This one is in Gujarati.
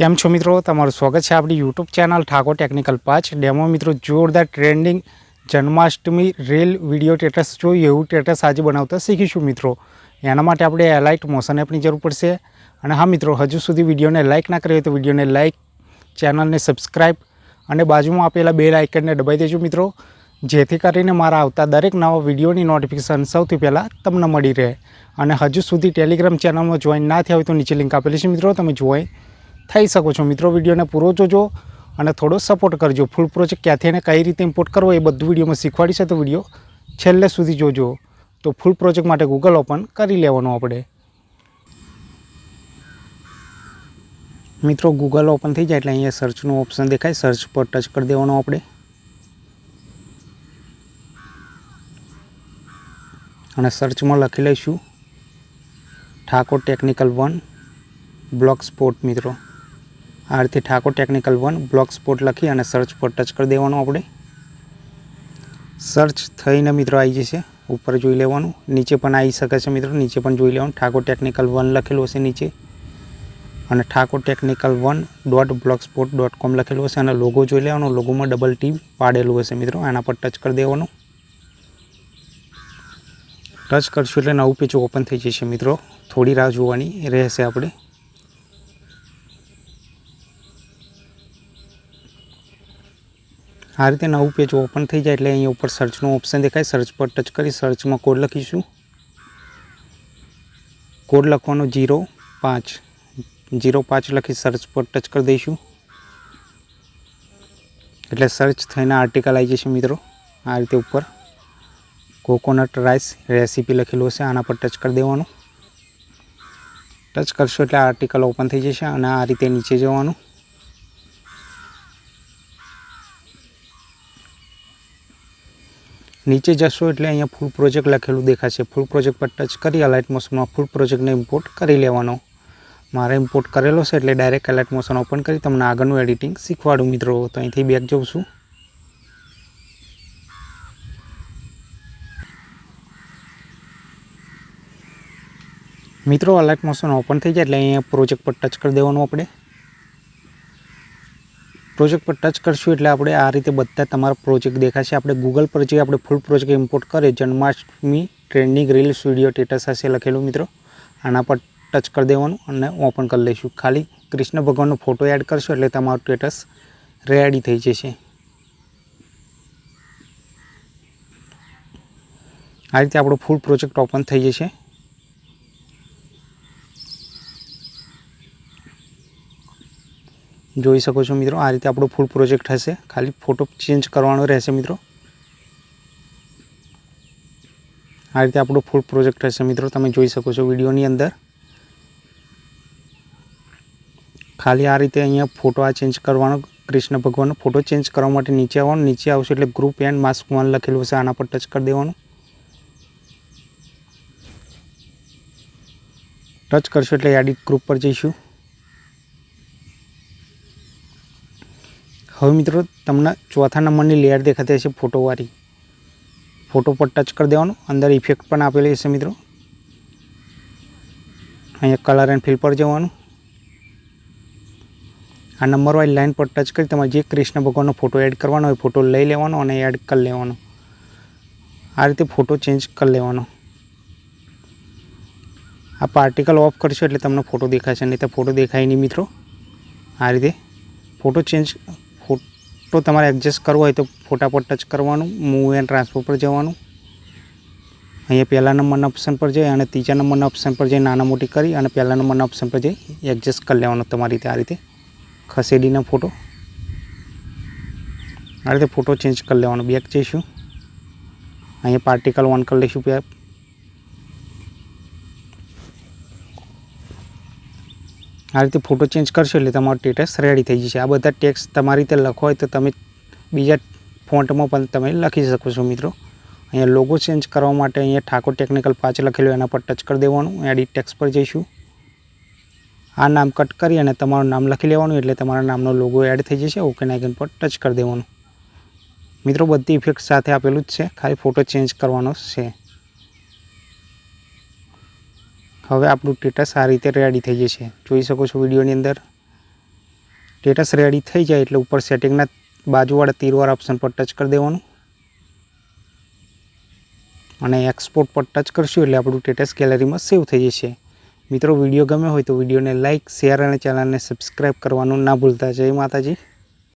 કેમ છો મિત્રો? તમારું સ્વાગત છે આપણી યુટ્યુબ ચેનલ ઠાકોર ટેકનિકલ પાંચ ડેમો મિત્રો જોરદાર trending Janmashtami reel video status જોઈએ એવું ટેટસ આજે બનાવતા શીખીશું મિત્રો. એના માટે આપણે એલાઇટ મોશન એપની જરૂર પડશે. અને હા મિત્રો, હજુ સુધી વિડીયોને લાઇક ના કરી હોય તો વિડીયોને લાઇક ચેનલને સબસ્ક્રાઈબ અને બાજુમાં આપેલા બે લાઇકનને દબાઈ દેજો મિત્રો. જેથી કરીને મારા આવતા દરેક નવા વિડીયોની નોટિફિકેશન સૌથી પહેલાં તમને મળી રહે. અને હજુ સુધી ટેલિગ્રામ ચેનલમાં જોઈન ના થયા હોય તો નીચે લિંક આપેલી છે મિત્રો. તમે જોઈન થઈ શકો છો. મિત્રો, વિડીયોને પૂરો જોજો અને થોડો સપોર્ટ કરજો. ફૂલ પ્રોજેક્ટ ક્યાંથી અને કઈ રીતે ઇમ્પોર્ટ કરવો એ બધું વિડીયોમાં શીખવાડી છે. તો વીડિયો છેલ્લે સુધી જોજો. તો ફૂલ પ્રોજેક્ટ માટે ગૂગલ ઓપન કરી લેવાનું આપણે. મિત્રો ગૂગલ ઓપન થઈ જાય એટલે અહીંયા સર્ચનું ઓપ્શન દેખાય. સર્ચ પર ટચ કરી દેવાનું આપણે. અને સર્ચમાં લખી લઈશું. Thakor technical one blog sport મિત્રો. આ રીતે Thakor technical one blog spot લખી અને સર્ચ પર ટચ કરી દેવાનું આપણે. સર્ચ થઈને મિત્રો આવી જશે. ઉપર જોઈ લેવાનું. નીચે પણ આવી શકે છે મિત્રો. નીચે પણ જોઈ લેવાનું. ઠાકોર ટેકનિકલ વન લખેલું હશે નીચે. અને Thakor technical one dot blog spot dot com લખેલું હશે. અને લોગો જોઈ લેવાનો. લોગોમાં ડબલ ટી પાડેલું હશે મિત્રો. આના પર ટચ કરી દેવાનું. ટચ કરશું એટલે નવું પેજ ઓપન થઈ જશે મિત્રો. થોડી રાહ જોવાની રહેશે આપણે. આ રીતે નવું પેજ ઓપન થઈ જાય એટલે અહીંયા ઉપર સર્ચનું ઓપ્શન દેખાય. સર્ચ પર ટચ કરી સર્ચમાં કોડ લખીશું. કોડ લખવાનો જીરો પાંચ. જીરો પાંચ લખી સર્ચ પર ટચ કરી દઈશું. એટલે સર્ચ થઈને આર્ટિકલ આવી જશે મિત્રો, આ રીતે ઉપર કોકોનટ રાઈસ રેસીપી લખેલું હશે, આના પર ટચ કરી દેવાનું. ટચ કરશો એટલે આર્ટિકલ ઓપન થઈ જશે અને આ રીતે નીચે જવાનું. નીચે જશો એટલે અહીંયા ફૂલ પ્રોજેક્ટ લખેલું દેખાશે. ફૂલ પ્રોજેક્ટ પર ટચ કરી અલાઇટ મોશનમાં ફૂલ પ્રોજેક્ટને ઇમ્પોર્ટ કરી લેવાનો. મારે ઇમ્પોર્ટ કરેલો છે એટલે ડાયરેક્ટ અલાઇટ મોશન ઓપન કરી, તમને આગળનું એડિટિંગ શીખવાડું મિત્રો. તો અહીંથી બેક જઉં છું. મિત્રો અલાઇટ મોશન ઓપન થઈ જાય એટલે અહીંયા પ્રોજેક્ટ પર ટચ કરી દેવાનું આપણે. પ્રોજેક્ટ પર ટચ કરશું એટલે આપણે આ રીતે બધા તમારા પ્રોજેક્ટ દેખાશે. આપણે ગૂગલ પર જે આપણે ફૂલ પ્રોજેક્ટ ઇમ્પોર્ટ કરીએ Janmashtami trending reels video status હશે લખેલું મિત્રો. આના પર ટચ કરી દેવાનું અને ઓપન કરી લઈશું. ખાલી કૃષ્ણ ભગવાનનો ફોટો એડ કરશો એટલે તમારું સ્ટેટસ રેડી થઈ જશે. આ રીતે આપણો ફૂલ પ્રોજેક્ટ ઓપન થઈ જશે. જોઈ શકો છો મિત્રો, આ રીતે આપણો ફૂલ પ્રોજેક્ટ હશે. ખાલી ફોટો ચેન્જ કરવાનો રહેશે મિત્રો. આ રીતે આપણો ફૂલ પ્રોજેક્ટ હશે મિત્રો, તમે જોઈ શકો છો વિડીયોની અંદર. ખાલી આ રીતે અહીંયા ફોટો આ ચેન્જ કરવાનો, કૃષ્ણ ભગવાનનો ફોટો ચેન્જ કરવા માટે નીચે આવવાનું, નીચે આવશે એટલે ગ્રુપ એન્ડ માસ્ક વન લખેલું હશે, આના પર ટચ કરી દેવાનું. ટચ કરશો એટલે એડિટ ગ્રુપ પર જઈશું. હવે મિત્રો, તમને ચોથા નંબરની લેયર દેખાતી હશે ફોટોવાળી. ફોટો પર ટચ કરી દેવાનો. અંદર ઇફેક્ટ પણ આપેલી હશે મિત્રો. અહીંયા કલર એન્ડ ફિલ પર જવાનું. આ નંબર વાળી લાઇન પર ટચ કરી તમારે જે કૃષ્ણ ભગવાનનો ફોટો એડ કરવાનો હોય ફોટો લઈ લેવાનો અને એડ કરી લેવાનો. આ રીતે ફોટો ચેન્જ કરી લેવાનો. આ પાર્ટિકલ ઓફ કરશો એટલે તમને ફોટો દેખાશે, નહીં તો ફોટો દેખાય નહીં મિત્રો. આ રીતે ફોટો ચેન્જ ફોટો તમારે એડજસ્ટ કરવો હોય તો ફોટા ટચ કરવાનું મૂવ એન્ડ ટ્રાન્સફર પર જવાનું. અહીંયા પહેલા નંબરના ઓપ્શન પર જઈ અને ત્રીજા નંબરના ઓપ્શન પર જઈ નાના મોટી કરી અને પહેલા નંબરના ઓપ્શન પર જઈ એડજસ્ટ કરી લેવાનો તમારી રીતે આ રીતે. ખસેડીને ફોટો આ રીતે ફોટો ચેન્જ કરી લેવાનો. બેક જઈશું. અહીંયા પાર્ટિકલ ઓન કરી લઈશું. આ રીતે ફોટો ચેન્જ કરશો એટલે તમારો સ્ટેટસ રેડી થઈ જશે. આ બધા ટેક્સ તમારી રીતે લખો હોય તો તમે બીજા ફોન્ટમાં પણ તમે લખી શકો છો મિત્રો. અહીંયા લોગો ચેન્જ કરવા માટે અહીંયા ઠાકોર ટેકનિકલ પાંચ લખેલું એના પર ટચ કરી દેવાનું. એડિટ ટેક્સ પર જઈશું. આ નામ કટ કરી અને તમારું નામ લખી લેવાનું એટલે તમારા નામનો લોગો એડ થઈ જશે. ઓકે નાઇકન પર ટચ કરી દેવાનું. મિત્રો, બધી ઇફેક્ટ સાથે આપેલું જ છે. ખાલી ફોટો ચેન્જ કરવાનો છે. હવે આપણું સ્ટેટસ આ રીતે રેડી થઈ જશે. જોઈ શકો છો વિડીયોની અંદર. સ્ટેટસ રેડી થઈ જાય એટલે ઉપર સેટિંગના બાજુવાળા તીરવાળા ઓપ્શન પર ટચ કરી દેવાનું. અને એક્સપોર્ટ પર ટચ કરશું એટલે આપણું ટેટસ ગેલેરીમાં સેવ થઈ જશે. મિત્રો, વીડિયો ગમ્યો હોય તો વિડીયોને લાઇક શેર અને ચેનલને સબસ્ક્રાઈબ કરવાનું ના ભૂલતા. જય માતાજી.